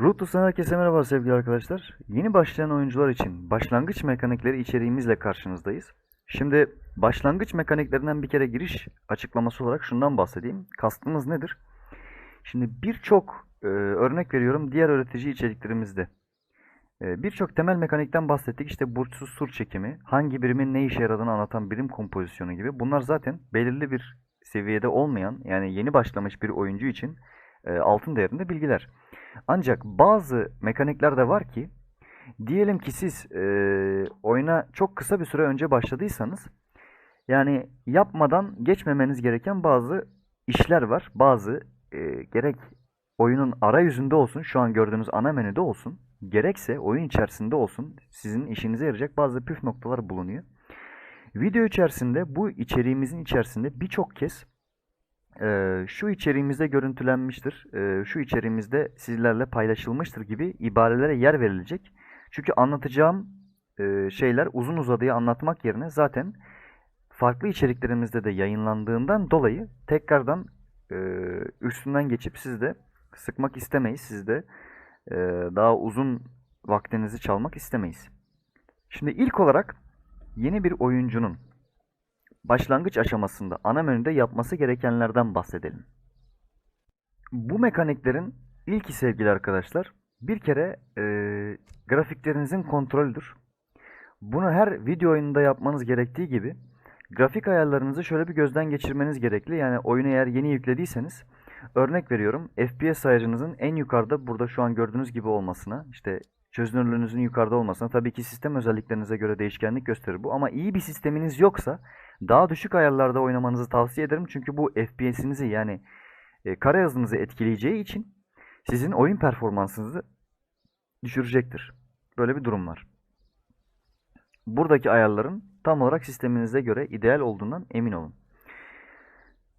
Rootless'tan herkese merhaba sevgili arkadaşlar. Yeni başlayan oyuncular için başlangıç mekanikleri içeriğimizle karşınızdayız. Şimdi başlangıç mekaniklerinden bir kere giriş açıklaması olarak şundan bahsedeyim. Kastımız nedir? Şimdi birçok e, örnek veriyorum diğer öğretici içeriklerimizde. E, birçok temel mekanikten bahsettik. İşte burçsuz sur çekimi, hangi birimin ne işe yaradığını anlatan birim kompozisyonu gibi. Bunlar zaten belirli bir seviyede olmayan yani yeni başlamış bir oyuncu için e, altın değerinde bilgiler. Ancak bazı mekanikler de var ki diyelim ki siz e, oyuna çok kısa bir süre önce başladıysanız yani yapmadan geçmemeniz gereken bazı işler var. Bazı e, gerek oyunun arayüzünde olsun, şu an gördüğünüz ana menüde olsun, gerekse oyun içerisinde olsun sizin işinize yarayacak bazı püf noktalar bulunuyor. Video içerisinde bu içeriğimizin içerisinde birçok kez e, şu içeriğimizde görüntülenmiştir, e, şu içeriğimizde sizlerle paylaşılmıştır gibi ibarelere yer verilecek. Çünkü anlatacağım e, şeyler uzun uzadıya anlatmak yerine zaten farklı içeriklerimizde de yayınlandığından dolayı tekrardan e, üstünden geçip siz de sıkmak istemeyiz. Siz de e, daha uzun vaktinizi çalmak istemeyiz. Şimdi ilk olarak yeni bir oyuncunun başlangıç aşamasında ana menüde yapması gerekenlerden bahsedelim. Bu mekaniklerin ilki sevgili arkadaşlar bir kere e, grafiklerinizin kontrolüdür. Bunu her video oyununda yapmanız gerektiği gibi grafik ayarlarınızı şöyle bir gözden geçirmeniz gerekli. Yani oyunu eğer yeni yüklediyseniz örnek veriyorum FPS sayacınızın en yukarıda burada şu an gördüğünüz gibi olmasına işte çözünürlüğünüzün yukarıda olmasına tabii ki sistem özelliklerinize göre değişkenlik gösterir bu ama iyi bir sisteminiz yoksa daha düşük ayarlarda oynamanızı tavsiye ederim. Çünkü bu FPS'inizi yani e, kare hızınızı etkileyeceği için sizin oyun performansınızı düşürecektir. Böyle bir durum var. Buradaki ayarların tam olarak sisteminize göre ideal olduğundan emin olun.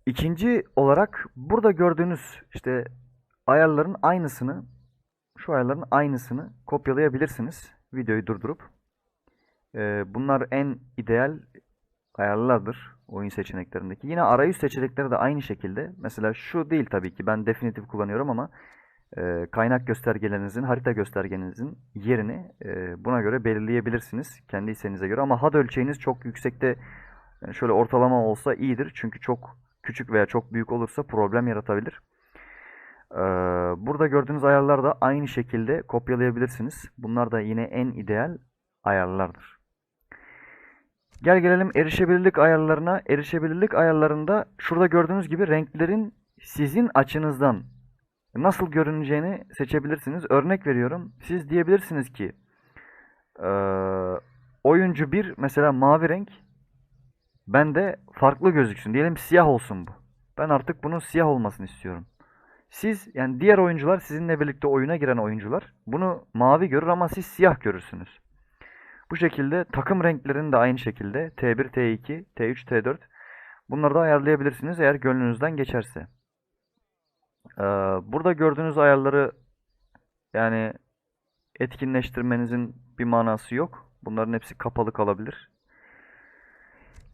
İkinci olarak burada gördüğünüz işte ayarların aynısını şu ayarların aynısını kopyalayabilirsiniz. Videoyu durdurup. Ee, bunlar en ideal ayarlardır oyun seçeneklerindeki. Yine arayüz seçenekleri de aynı şekilde. Mesela şu değil tabii ki ben definitif kullanıyorum ama e, kaynak göstergelerinizin, harita göstergenizin yerini e, buna göre belirleyebilirsiniz. Kendi isteğinize göre ama HUD ölçeğiniz çok yüksekte yani şöyle ortalama olsa iyidir. Çünkü çok küçük veya çok büyük olursa problem yaratabilir. Ee, burada gördüğünüz ayarlar da aynı şekilde kopyalayabilirsiniz. Bunlar da yine en ideal ayarlardır. Gel gelelim erişebilirlik ayarlarına. Erişebilirlik ayarlarında şurada gördüğünüz gibi renklerin sizin açınızdan nasıl görüneceğini seçebilirsiniz. Örnek veriyorum. Siz diyebilirsiniz ki e, oyuncu 1 mesela mavi renk bende farklı gözüksün. Diyelim siyah olsun bu. Ben artık bunun siyah olmasını istiyorum. Siz yani diğer oyuncular sizinle birlikte oyuna giren oyuncular bunu mavi görür ama siz siyah görürsünüz. Bu şekilde takım renklerini de aynı şekilde T1, T2, T3, T4 bunları da ayarlayabilirsiniz eğer gönlünüzden geçerse. Ee, burada gördüğünüz ayarları yani etkinleştirmenizin bir manası yok. Bunların hepsi kapalı kalabilir.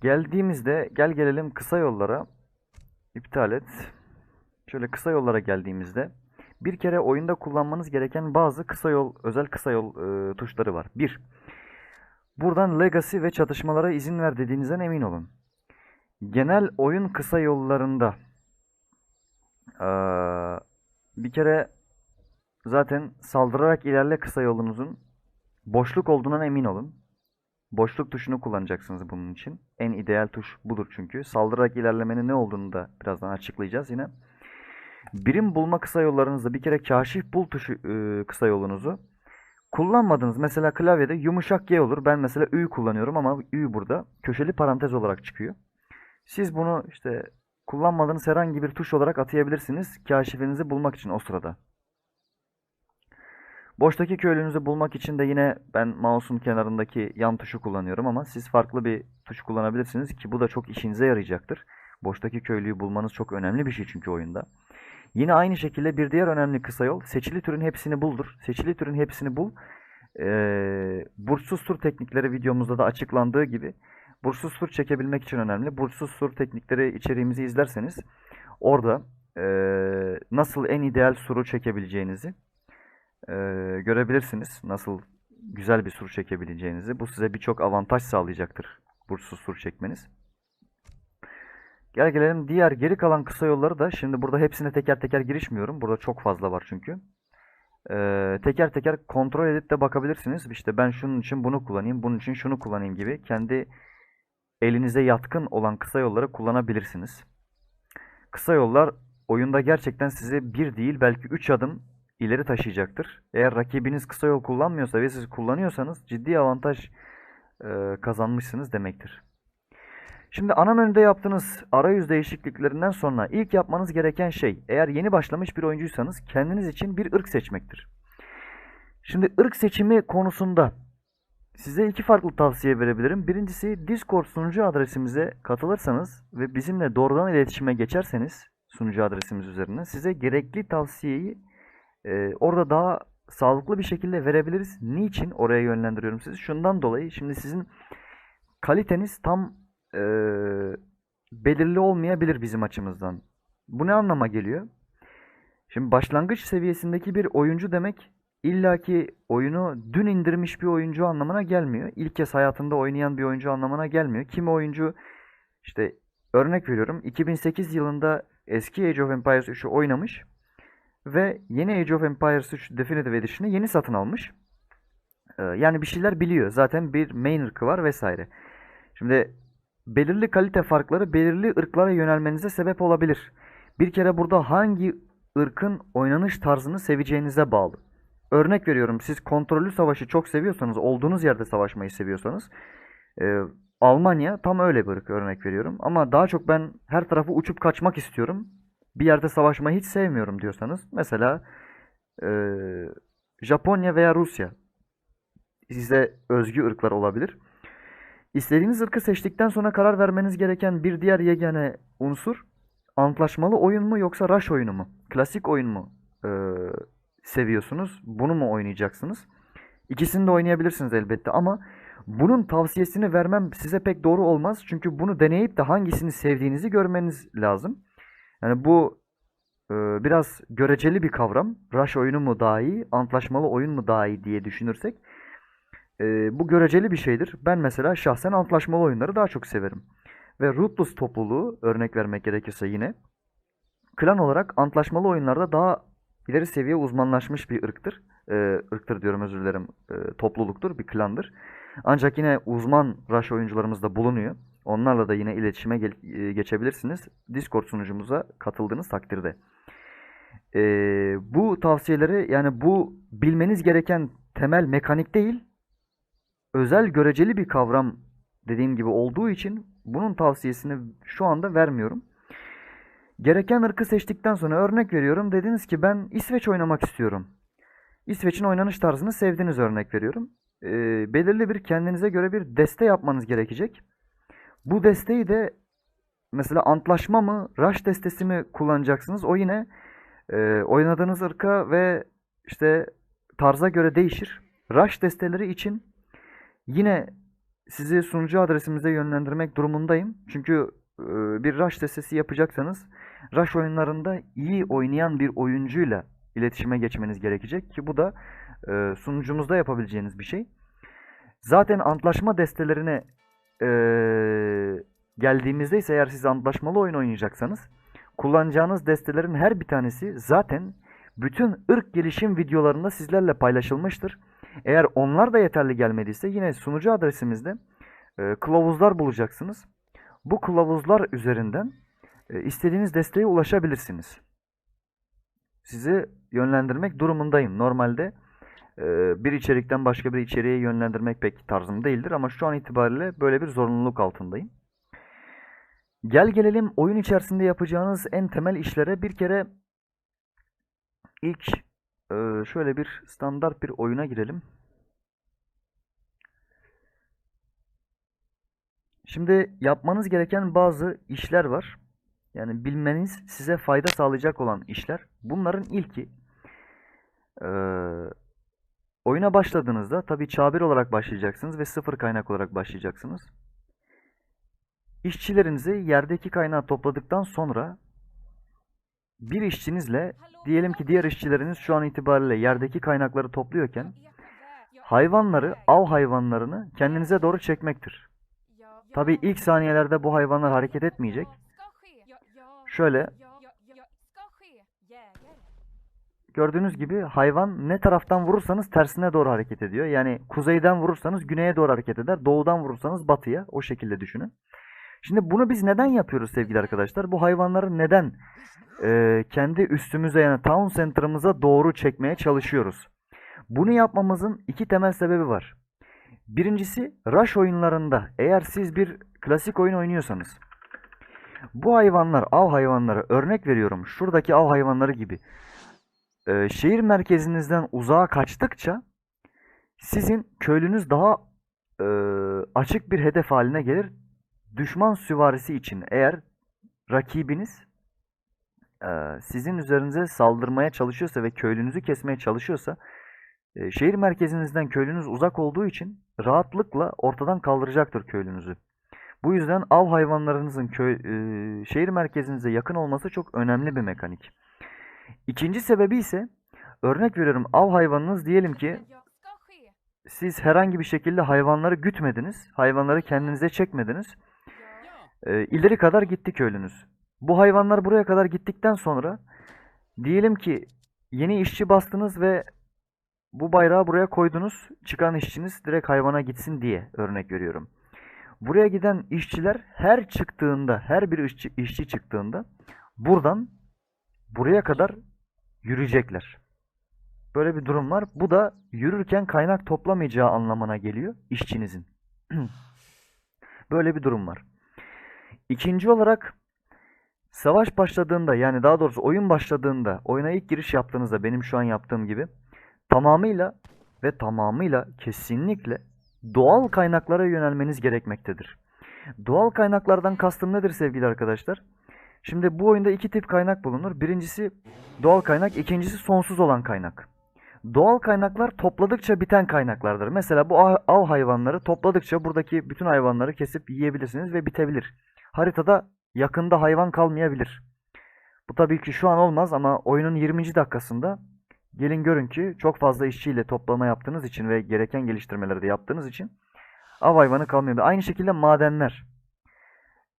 Geldiğimizde gel gelelim kısa yollara. İptal et. Şöyle kısa yollara geldiğimizde bir kere oyunda kullanmanız gereken bazı kısa yol, özel kısa yol e, tuşları var. 1. Buradan legacy ve çatışmalara izin ver dediğinizden emin olun. Genel oyun kısa yollarında e, bir kere zaten saldırarak ilerle kısa yolunuzun boşluk olduğundan emin olun. Boşluk tuşunu kullanacaksınız bunun için. En ideal tuş budur çünkü. Saldırarak ilerlemenin ne olduğunu da birazdan açıklayacağız yine. Birim bulma kısa yollarınızda bir kere kaşif bul tuşu e, kısa yolunuzu kullanmadınız. Mesela klavyede yumuşak G olur. Ben mesela Ü kullanıyorum ama Ü burada köşeli parantez olarak çıkıyor. Siz bunu işte kullanmadığınız herhangi bir tuş olarak atayabilirsiniz. Kaşifinizi bulmak için o sırada. Boştaki köylünüzü bulmak için de yine ben mouse'un kenarındaki yan tuşu kullanıyorum ama siz farklı bir tuş kullanabilirsiniz ki bu da çok işinize yarayacaktır. Boştaki köylüyü bulmanız çok önemli bir şey çünkü oyunda. Yine aynı şekilde bir diğer önemli kısa yol seçili türün hepsini buldur. Seçili türün hepsini bul. Ee, burçsuz tur teknikleri videomuzda da açıklandığı gibi burçsuz tur çekebilmek için önemli. Burçsuz tur teknikleri içeriğimizi izlerseniz orada ee, nasıl en ideal suru çekebileceğinizi e, görebilirsiniz nasıl güzel bir sur çekebileceğinizi. Bu size birçok avantaj sağlayacaktır burçsuz sur çekmeniz. Gel gelelim diğer geri kalan kısa yolları da şimdi burada hepsine teker teker girişmiyorum. Burada çok fazla var çünkü. Ee, teker teker kontrol edip de bakabilirsiniz. İşte ben şunun için bunu kullanayım, bunun için şunu kullanayım gibi kendi elinize yatkın olan kısa yolları kullanabilirsiniz. Kısa yollar oyunda gerçekten sizi bir değil belki 3 adım ileri taşıyacaktır. Eğer rakibiniz kısa yol kullanmıyorsa ve siz kullanıyorsanız ciddi avantaj e, kazanmışsınız demektir. Şimdi ana menüde yaptığınız arayüz değişikliklerinden sonra ilk yapmanız gereken şey eğer yeni başlamış bir oyuncuysanız kendiniz için bir ırk seçmektir. Şimdi ırk seçimi konusunda size iki farklı tavsiye verebilirim. Birincisi Discord sunucu adresimize katılırsanız ve bizimle doğrudan iletişime geçerseniz sunucu adresimiz üzerinden size gerekli tavsiyeyi e, orada daha sağlıklı bir şekilde verebiliriz. Niçin oraya yönlendiriyorum sizi? Şundan dolayı şimdi sizin kaliteniz tam e, belirli olmayabilir bizim açımızdan. Bu ne anlama geliyor? Şimdi başlangıç seviyesindeki bir oyuncu demek illaki oyunu dün indirmiş bir oyuncu anlamına gelmiyor. İlk kez hayatında oynayan bir oyuncu anlamına gelmiyor. Kimi oyuncu işte örnek veriyorum 2008 yılında eski Age of Empires 3'ü oynamış ve yeni Age of Empires 3 Definitive Edition'ı yeni satın almış. Yani bir şeyler biliyor. Zaten bir main ırkı var vesaire. Şimdi belirli kalite farkları belirli ırklara yönelmenize sebep olabilir. Bir kere burada hangi ırkın oynanış tarzını seveceğinize bağlı. Örnek veriyorum siz kontrollü savaşı çok seviyorsanız, olduğunuz yerde savaşmayı seviyorsanız e, Almanya tam öyle bir ırk örnek veriyorum. Ama daha çok ben her tarafı uçup kaçmak istiyorum. Bir yerde savaşmayı hiç sevmiyorum diyorsanız mesela e, Japonya veya Rusya size özgü ırklar olabilir. İstediğiniz ırkı seçtikten sonra karar vermeniz gereken bir diğer yegane unsur antlaşmalı oyun mu yoksa rush oyunu mu? Klasik oyun mu e, seviyorsunuz? Bunu mu oynayacaksınız? İkisini de oynayabilirsiniz elbette ama bunun tavsiyesini vermem size pek doğru olmaz. Çünkü bunu deneyip de hangisini sevdiğinizi görmeniz lazım. Yani bu e, biraz göreceli bir kavram. Rush oyunu mu daha iyi, antlaşmalı oyun mu daha iyi diye düşünürsek e, bu göreceli bir şeydir. Ben mesela şahsen antlaşmalı oyunları daha çok severim. Ve Rootless topluluğu örnek vermek gerekirse yine klan olarak antlaşmalı oyunlarda daha ileri seviye uzmanlaşmış bir ırktır. E, ırktır diyorum özür dilerim. E, topluluktur, bir klandır. Ancak yine uzman rush oyuncularımız da bulunuyor. Onlarla da yine iletişime e, geçebilirsiniz. Discord sunucumuza katıldığınız takdirde. E, bu tavsiyeleri yani bu bilmeniz gereken temel mekanik değil, özel göreceli bir kavram dediğim gibi olduğu için bunun tavsiyesini şu anda vermiyorum. Gereken ırkı seçtikten sonra örnek veriyorum. Dediniz ki ben İsveç oynamak istiyorum. İsveç'in oynanış tarzını sevdiğiniz örnek veriyorum. Ee, belirli bir kendinize göre bir deste yapmanız gerekecek. Bu desteği de mesela antlaşma mı, rush destesi mi kullanacaksınız? O yine e, oynadığınız ırka ve işte tarza göre değişir. Rush desteleri için Yine sizi sunucu adresimize yönlendirmek durumundayım. Çünkü e, bir rush testesi yapacaksanız rush oyunlarında iyi oynayan bir oyuncuyla iletişime geçmeniz gerekecek ki bu da e, sunucumuzda yapabileceğiniz bir şey. Zaten antlaşma destelerine e, geldiğimizde ise eğer siz antlaşmalı oyun oynayacaksanız kullanacağınız destelerin her bir tanesi zaten bütün ırk gelişim videolarında sizlerle paylaşılmıştır. Eğer onlar da yeterli gelmediyse yine sunucu adresimizde e, kılavuzlar bulacaksınız. Bu kılavuzlar üzerinden e, istediğiniz desteğe ulaşabilirsiniz. Sizi yönlendirmek durumundayım. Normalde e, bir içerikten başka bir içeriğe yönlendirmek pek tarzım değildir ama şu an itibariyle böyle bir zorunluluk altındayım. Gel gelelim oyun içerisinde yapacağınız en temel işlere bir kere ilk ee, şöyle bir standart bir oyuna girelim. Şimdi yapmanız gereken bazı işler var. Yani bilmeniz size fayda sağlayacak olan işler. Bunların ilki e, oyuna başladığınızda tabii çağ olarak başlayacaksınız ve sıfır kaynak olarak başlayacaksınız. İşçilerinizi yerdeki kaynağı topladıktan sonra bir işçinizle diyelim ki diğer işçileriniz şu an itibariyle yerdeki kaynakları topluyorken hayvanları, av hayvanlarını kendinize doğru çekmektir. Tabii ilk saniyelerde bu hayvanlar hareket etmeyecek. Şöyle gördüğünüz gibi hayvan ne taraftan vurursanız tersine doğru hareket ediyor. Yani kuzeyden vurursanız güneye doğru hareket eder. Doğudan vurursanız batıya. O şekilde düşünün. Şimdi bunu biz neden yapıyoruz sevgili arkadaşlar? Bu hayvanları neden e, kendi üstümüze yani town center'ımıza doğru çekmeye çalışıyoruz? Bunu yapmamızın iki temel sebebi var. Birincisi rush oyunlarında eğer siz bir klasik oyun oynuyorsanız bu hayvanlar av hayvanları örnek veriyorum şuradaki av hayvanları gibi e, şehir merkezinizden uzağa kaçtıkça sizin köylünüz daha e, açık bir hedef haline gelir. Düşman süvarisi için eğer rakibiniz e, sizin üzerinize saldırmaya çalışıyorsa ve köylünüzü kesmeye çalışıyorsa e, şehir merkezinizden köylünüz uzak olduğu için rahatlıkla ortadan kaldıracaktır köylünüzü. Bu yüzden av hayvanlarınızın köy, e, şehir merkezinize yakın olması çok önemli bir mekanik. İkinci sebebi ise örnek veriyorum av hayvanınız diyelim ki siz herhangi bir şekilde hayvanları gütmediniz. Hayvanları kendinize çekmediniz. E, ileri kadar gitti köylünüz. Bu hayvanlar buraya kadar gittikten sonra diyelim ki yeni işçi bastınız ve bu bayrağı buraya koydunuz. Çıkan işçiniz direkt hayvana gitsin diye örnek veriyorum. Buraya giden işçiler her çıktığında, her bir işçi, işçi çıktığında buradan buraya kadar yürüyecekler. Böyle bir durum var. Bu da yürürken kaynak toplamayacağı anlamına geliyor işçinizin. Böyle bir durum var. İkinci olarak savaş başladığında yani daha doğrusu oyun başladığında oyuna ilk giriş yaptığınızda benim şu an yaptığım gibi tamamıyla ve tamamıyla kesinlikle doğal kaynaklara yönelmeniz gerekmektedir. Doğal kaynaklardan kastım nedir sevgili arkadaşlar? Şimdi bu oyunda iki tip kaynak bulunur. Birincisi doğal kaynak, ikincisi sonsuz olan kaynak. Doğal kaynaklar topladıkça biten kaynaklardır. Mesela bu av hayvanları topladıkça buradaki bütün hayvanları kesip yiyebilirsiniz ve bitebilir. Haritada yakında hayvan kalmayabilir. Bu tabii ki şu an olmaz ama oyunun 20. dakikasında gelin görün ki çok fazla işçiyle toplama yaptığınız için ve gereken geliştirmeleri de yaptığınız için av hayvanı kalmıyor. Aynı şekilde madenler.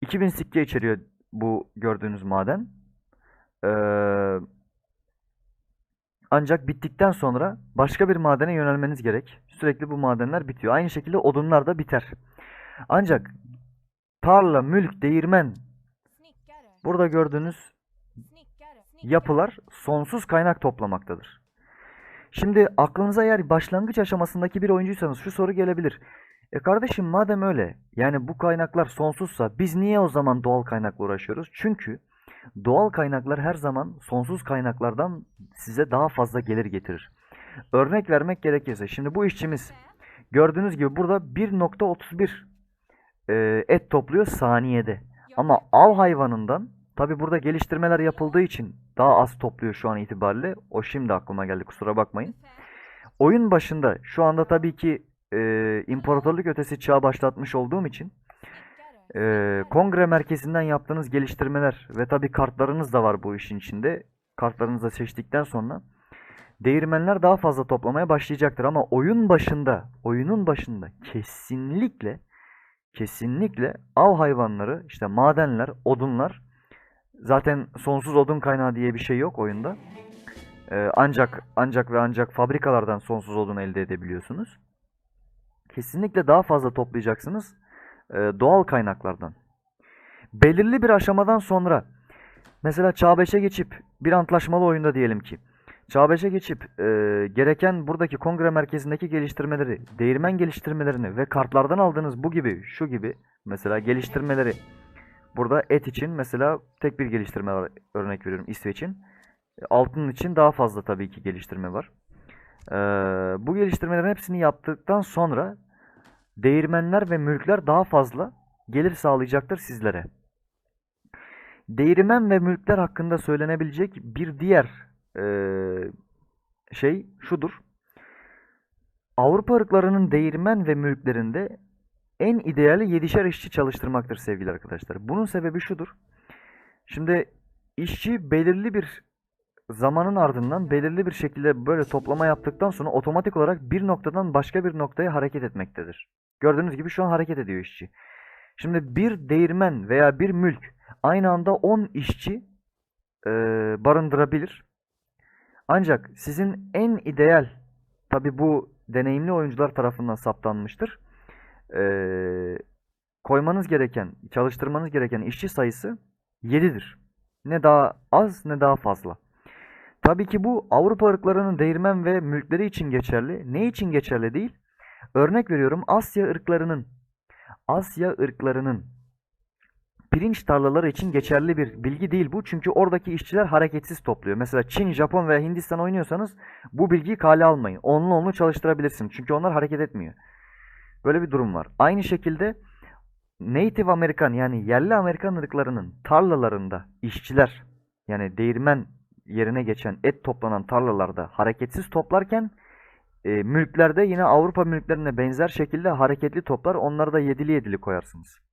2000 sikke içeriyor bu gördüğünüz maden. Ee, ancak bittikten sonra başka bir madene yönelmeniz gerek. Sürekli bu madenler bitiyor. Aynı şekilde odunlar da biter. Ancak tarla, mülk, değirmen burada gördüğünüz yapılar sonsuz kaynak toplamaktadır. Şimdi aklınıza eğer başlangıç aşamasındaki bir oyuncuysanız şu soru gelebilir. E kardeşim madem öyle yani bu kaynaklar sonsuzsa biz niye o zaman doğal kaynakla uğraşıyoruz? Çünkü doğal kaynaklar her zaman sonsuz kaynaklardan size daha fazla gelir getirir. Örnek vermek gerekirse şimdi bu işçimiz gördüğünüz gibi burada 1.31 e, et topluyor saniyede. Ama av hayvanından tabi burada geliştirmeler yapıldığı için daha az topluyor şu an itibariyle. O şimdi aklıma geldi kusura bakmayın. Oyun başında şu anda tabii ki e, imparatorluk ötesi çağ başlatmış olduğum için e, kongre merkezinden yaptığınız geliştirmeler ve tabii kartlarınız da var bu işin içinde. Kartlarınızı seçtikten sonra değirmenler daha fazla toplamaya başlayacaktır ama oyun başında, oyunun başında kesinlikle kesinlikle av hayvanları, işte madenler, odunlar zaten sonsuz odun kaynağı diye bir şey yok oyunda. Ee, ancak ancak ve ancak fabrikalardan sonsuz odun elde edebiliyorsunuz. Kesinlikle daha fazla toplayacaksınız e, doğal kaynaklardan. Belirli bir aşamadan sonra mesela Çağ 5'e geçip bir antlaşmalı oyunda diyelim ki Çağ 5'e geçip e, gereken buradaki kongre merkezindeki geliştirmeleri, değirmen geliştirmelerini ve kartlardan aldığınız bu gibi, şu gibi mesela geliştirmeleri burada et için mesela tek bir geliştirme var örnek veriyorum İsveç'in. Altın için daha fazla tabii ki geliştirme var. E, bu geliştirmelerin hepsini yaptıktan sonra değirmenler ve mülkler daha fazla gelir sağlayacaktır sizlere. Değirmen ve mülkler hakkında söylenebilecek bir diğer ee, şey şudur. Avrupa ırklarının değirmen ve mülklerinde en ideali 7'şer işçi çalıştırmaktır sevgili arkadaşlar. Bunun sebebi şudur. Şimdi işçi belirli bir zamanın ardından belirli bir şekilde böyle toplama yaptıktan sonra otomatik olarak bir noktadan başka bir noktaya hareket etmektedir. Gördüğünüz gibi şu an hareket ediyor işçi. Şimdi bir değirmen veya bir mülk aynı anda 10 işçi e, barındırabilir. Ancak sizin en ideal, tabi bu deneyimli oyuncular tarafından saptanmıştır. E, koymanız gereken, çalıştırmanız gereken işçi sayısı 7'dir. Ne daha az ne daha fazla. Tabii ki bu Avrupa ırklarının değirmen ve mülkleri için geçerli. Ne için geçerli değil? Örnek veriyorum Asya ırklarının Asya ırklarının pirinç tarlaları için geçerli bir bilgi değil bu. Çünkü oradaki işçiler hareketsiz topluyor. Mesela Çin, Japon veya Hindistan oynuyorsanız bu bilgiyi kale almayın. Onlu onlu çalıştırabilirsiniz. Çünkü onlar hareket etmiyor. Böyle bir durum var. Aynı şekilde Native Amerikan yani yerli Amerikan ırklarının tarlalarında işçiler yani değirmen yerine geçen et toplanan tarlalarda hareketsiz toplarken e, mülklerde yine Avrupa mülklerine benzer şekilde hareketli toplar. Onları da yedili yedili koyarsınız.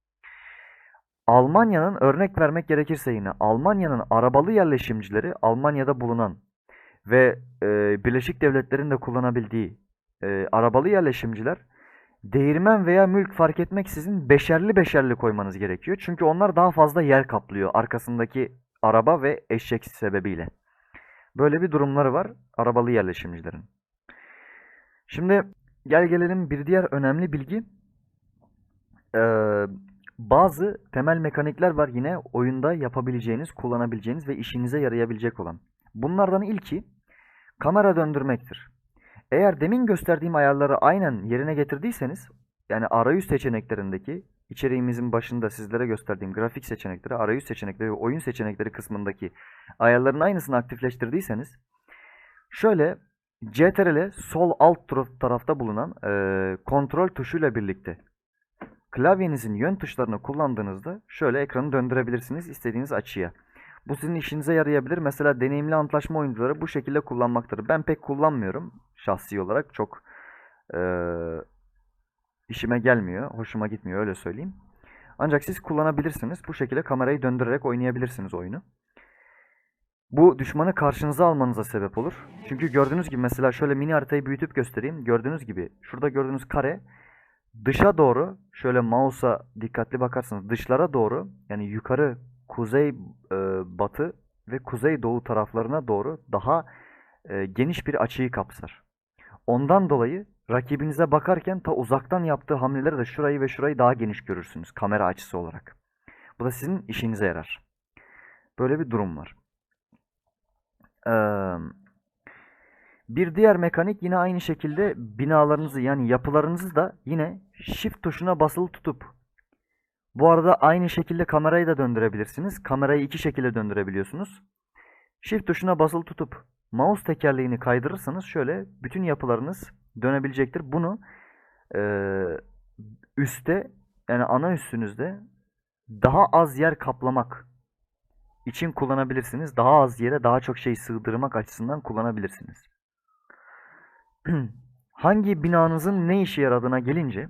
Almanya'nın örnek vermek gerekirse yine Almanya'nın arabalı yerleşimcileri Almanya'da bulunan ve e, Birleşik Devletler'in de kullanabildiği e, arabalı yerleşimciler değirmen veya mülk fark etmeksizin beşerli beşerli koymanız gerekiyor. Çünkü onlar daha fazla yer kaplıyor arkasındaki araba ve eşek sebebiyle. Böyle bir durumları var arabalı yerleşimcilerin. Şimdi gel gelelim bir diğer önemli bilgi. Ee, bazı temel mekanikler var yine oyunda yapabileceğiniz, kullanabileceğiniz ve işinize yarayabilecek olan. Bunlardan ilki kamera döndürmektir. Eğer demin gösterdiğim ayarları aynen yerine getirdiyseniz, yani arayüz seçeneklerindeki içeriğimizin başında sizlere gösterdiğim grafik seçenekleri, arayüz seçenekleri ve oyun seçenekleri kısmındaki ayarların aynısını aktifleştirdiyseniz, şöyle CTRL sol alt tarafta bulunan e, kontrol tuşuyla birlikte klavyenizin yön tuşlarını kullandığınızda şöyle ekranı döndürebilirsiniz istediğiniz açıya. Bu sizin işinize yarayabilir. Mesela deneyimli antlaşma oyuncuları bu şekilde kullanmaktadır. Ben pek kullanmıyorum şahsi olarak. Çok e, işime gelmiyor. Hoşuma gitmiyor öyle söyleyeyim. Ancak siz kullanabilirsiniz. Bu şekilde kamerayı döndürerek oynayabilirsiniz oyunu. Bu düşmanı karşınıza almanıza sebep olur. Çünkü gördüğünüz gibi mesela şöyle mini haritayı büyütüp göstereyim. Gördüğünüz gibi şurada gördüğünüz kare dışa doğru şöyle mouse'a dikkatli bakarsanız dışlara doğru yani yukarı kuzey e, batı ve kuzey doğu taraflarına doğru daha e, geniş bir açıyı kapsar. Ondan dolayı rakibinize bakarken ta uzaktan yaptığı hamleleri de şurayı ve şurayı daha geniş görürsünüz kamera açısı olarak. Bu da sizin işinize yarar. Böyle bir durum var. Ee, bir diğer mekanik yine aynı şekilde binalarınızı yani yapılarınızı da yine shift tuşuna basılı tutup bu arada aynı şekilde kamerayı da döndürebilirsiniz. Kamerayı iki şekilde döndürebiliyorsunuz. Shift tuşuna basılı tutup mouse tekerleğini kaydırırsanız şöyle bütün yapılarınız dönebilecektir. Bunu e, üstte yani ana üstünüzde daha az yer kaplamak için kullanabilirsiniz. Daha az yere daha çok şey sığdırmak açısından kullanabilirsiniz. Hangi binanızın ne işe yaradığına gelince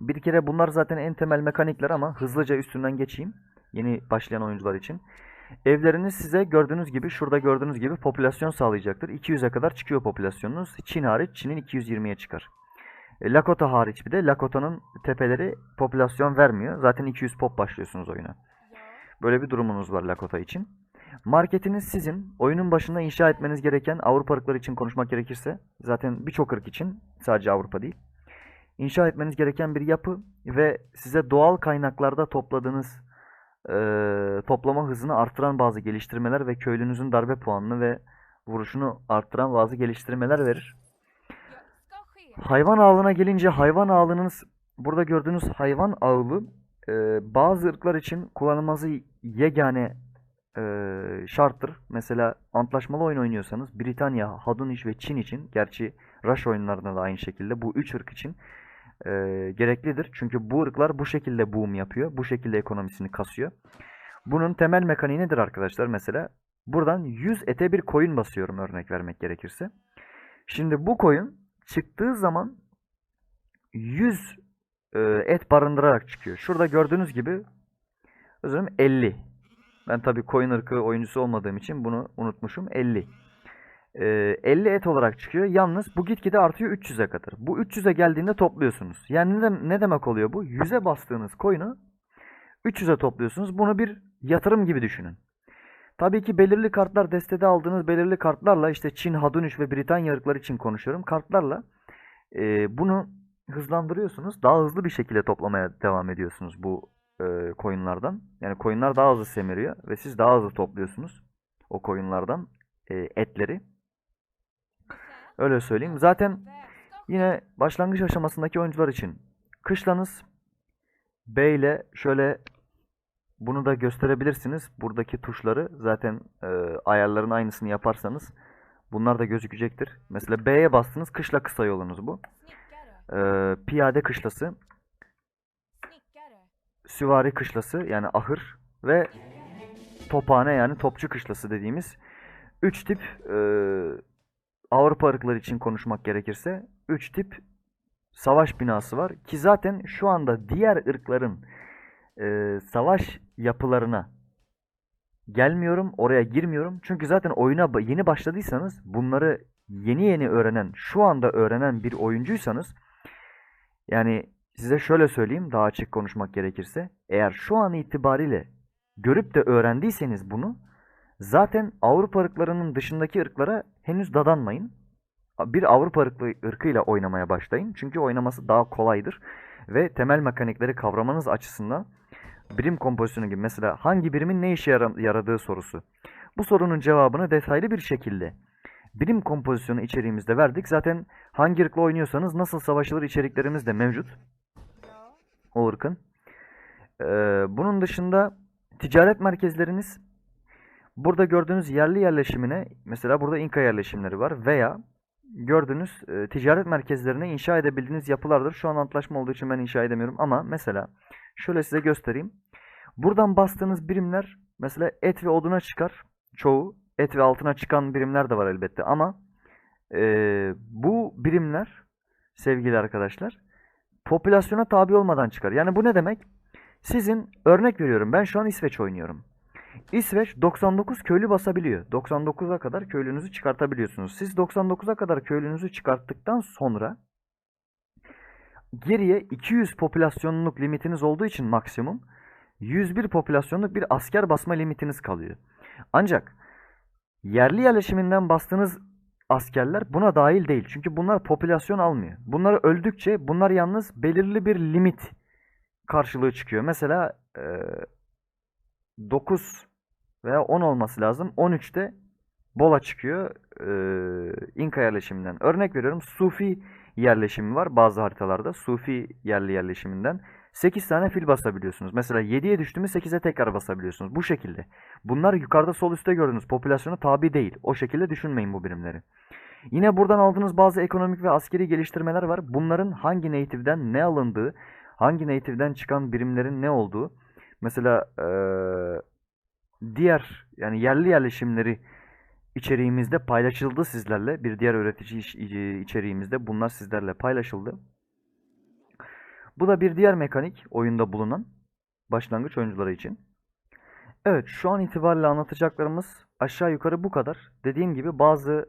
bir kere bunlar zaten en temel mekanikler ama hızlıca üstünden geçeyim. Yeni başlayan oyuncular için. Evleriniz size gördüğünüz gibi şurada gördüğünüz gibi popülasyon sağlayacaktır. 200'e kadar çıkıyor popülasyonunuz. Çin hariç Çin'in 220'ye çıkar. E, Lakota hariç bir de Lakota'nın tepeleri popülasyon vermiyor. Zaten 200 pop başlıyorsunuz oyuna. Böyle bir durumunuz var Lakota için. Marketiniz sizin. Oyunun başında inşa etmeniz gereken Avrupa ırkları için konuşmak gerekirse zaten birçok ırk için sadece Avrupa değil. İnşa etmeniz gereken bir yapı ve size doğal kaynaklarda topladığınız e, toplama hızını artıran bazı geliştirmeler ve köylünüzün darbe puanını ve vuruşunu arttıran bazı geliştirmeler verir. Hayvan ağlına gelince hayvan ağlınız burada gördüğünüz hayvan ağlı e, bazı ırklar için kullanılması yegane e, şarttır. Mesela antlaşmalı oyun oynuyorsanız Britanya, Haduniş ve Çin için gerçi Rush oyunlarında da aynı şekilde bu üç ırk için e, gereklidir. Çünkü bu ırklar bu şekilde boom yapıyor. Bu şekilde ekonomisini kasıyor. Bunun temel mekaniği nedir arkadaşlar? Mesela buradan 100 ete bir koyun basıyorum örnek vermek gerekirse. Şimdi bu koyun çıktığı zaman 100 e, et barındırarak çıkıyor. Şurada gördüğünüz gibi özür 50. Ben tabii koyun ırkı oyuncusu olmadığım için bunu unutmuşum. 50. Ee, 50 et olarak çıkıyor. Yalnız bu gitgide artıyor 300'e kadar. Bu 300'e geldiğinde topluyorsunuz. Yani ne, ne demek oluyor bu? 100'e bastığınız koyunu 300'e topluyorsunuz. Bunu bir yatırım gibi düşünün. Tabii ki belirli kartlar destede aldığınız belirli kartlarla işte Çin, Haduniş ve Britanya ırkları için konuşuyorum. Kartlarla e, bunu hızlandırıyorsunuz. Daha hızlı bir şekilde toplamaya devam ediyorsunuz bu e. Yani coinlar daha hızlı semiriyor ve siz daha hızlı topluyorsunuz o coinlardan e, etleri. Öyle söyleyeyim. Zaten yine başlangıç aşamasındaki oyuncular için kışlanız B ile şöyle bunu da gösterebilirsiniz. Buradaki tuşları zaten e, ayarların aynısını yaparsanız bunlar da gözükecektir. Mesela B'ye bastınız kışla kısa yolunuz bu. E, piyade kışlası, süvari kışlası yani ahır ve tophane yani topçu kışlası dediğimiz 3 tip e, Avrupa ırkları için konuşmak gerekirse 3 tip savaş binası var ki zaten şu anda diğer ırkların e, savaş yapılarına gelmiyorum, oraya girmiyorum. Çünkü zaten oyuna yeni başladıysanız bunları yeni yeni öğrenen, şu anda öğrenen bir oyuncuysanız yani size şöyle söyleyeyim daha açık konuşmak gerekirse eğer şu an itibariyle görüp de öğrendiyseniz bunu zaten Avrupa ırklarının dışındaki ırklara henüz dadanmayın. Bir Avrupa ırkı, ırkıyla oynamaya başlayın. Çünkü oynaması daha kolaydır. Ve temel mekanikleri kavramanız açısından birim kompozisyonu gibi mesela hangi birimin ne işe yara- yaradığı sorusu. Bu sorunun cevabını detaylı bir şekilde birim kompozisyonu içeriğimizde verdik. Zaten hangi ırkla oynuyorsanız nasıl savaşılır içeriklerimiz de mevcut. O ırkın. Ee, bunun dışında ticaret merkezleriniz burada gördüğünüz yerli yerleşimine mesela burada İnka yerleşimleri var veya gördüğünüz e, ticaret merkezlerine inşa edebildiğiniz yapılardır. Şu an antlaşma olduğu için ben inşa edemiyorum ama mesela şöyle size göstereyim. Buradan bastığınız birimler mesela et ve oduna çıkar. Çoğu et ve altına çıkan birimler de var elbette ama e, bu birimler sevgili arkadaşlar popülasyona tabi olmadan çıkar. Yani bu ne demek? Sizin örnek veriyorum ben şu an İsveç oynuyorum. İsveç 99 köylü basabiliyor. 99'a kadar köylünüzü çıkartabiliyorsunuz. Siz 99'a kadar köylünüzü çıkarttıktan sonra geriye 200 popülasyonluk limitiniz olduğu için maksimum 101 popülasyonluk bir asker basma limitiniz kalıyor. Ancak yerli yerleşiminden bastığınız askerler buna dahil değil. Çünkü bunlar popülasyon almıyor. Bunları öldükçe bunlar yalnız belirli bir limit karşılığı çıkıyor. Mesela e, 9 veya 10 olması lazım. 13'te Bola çıkıyor e, İnka yerleşiminden. Örnek veriyorum Sufi yerleşimi var bazı haritalarda. Sufi yerli yerleşiminden 8 tane fil basabiliyorsunuz. Mesela 7'ye düştü mü 8'e tekrar basabiliyorsunuz. Bu şekilde. Bunlar yukarıda sol üstte gördüğünüz popülasyona tabi değil. O şekilde düşünmeyin bu birimleri. Yine buradan aldığınız bazı ekonomik ve askeri geliştirmeler var. Bunların hangi native'den ne alındığı, hangi native'den çıkan birimlerin ne olduğu. Mesela eee, diğer yani yerli yerleşimleri içeriğimizde paylaşıldı sizlerle. Bir diğer öğretici içeriğimizde bunlar sizlerle paylaşıldı. Bu da bir diğer mekanik oyunda bulunan başlangıç oyuncuları için. Evet şu an itibariyle anlatacaklarımız aşağı yukarı bu kadar. Dediğim gibi bazı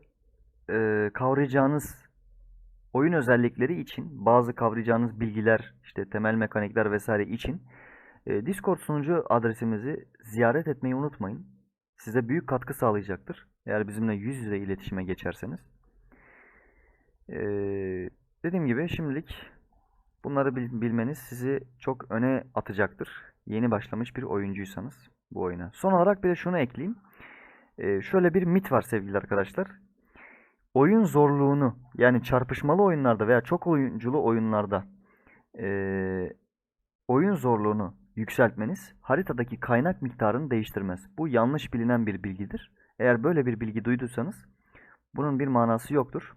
e, kavrayacağınız oyun özellikleri için, bazı kavrayacağınız bilgiler, işte temel mekanikler vesaire için e, Discord sunucu adresimizi ziyaret etmeyi unutmayın. Size büyük katkı sağlayacaktır. Eğer bizimle yüz yüze iletişime geçerseniz. E, dediğim gibi şimdilik bunları bil- bilmeniz sizi çok öne atacaktır. Yeni başlamış bir oyuncuysanız bu oyuna. Son olarak bir de şunu ekleyeyim. E, şöyle bir mit var sevgili arkadaşlar. Oyun zorluğunu yani çarpışmalı oyunlarda veya çok oyunculu oyunlarda e, oyun zorluğunu yükseltmeniz haritadaki kaynak miktarını değiştirmez. Bu yanlış bilinen bir bilgidir. Eğer böyle bir bilgi duyduysanız bunun bir manası yoktur.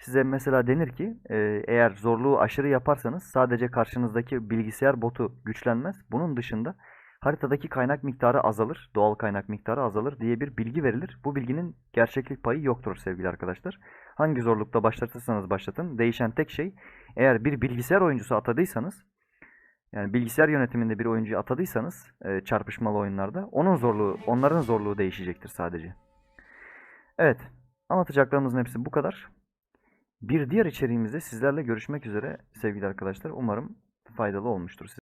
Size mesela denir ki e, eğer zorluğu aşırı yaparsanız sadece karşınızdaki bilgisayar botu güçlenmez. Bunun dışında haritadaki kaynak miktarı azalır, doğal kaynak miktarı azalır diye bir bilgi verilir. Bu bilginin gerçeklik payı yoktur sevgili arkadaşlar. Hangi zorlukta başlatırsanız başlatın değişen tek şey eğer bir bilgisayar oyuncusu atadıysanız Yani bilgisayar yönetiminde bir oyuncuyu atadıysanız e, çarpışmalı oyunlarda onun zorluğu, onların zorluğu değişecektir sadece. Evet, anlatacaklarımızın hepsi bu kadar. Bir diğer içeriğimizde sizlerle görüşmek üzere sevgili arkadaşlar. Umarım faydalı olmuştur size.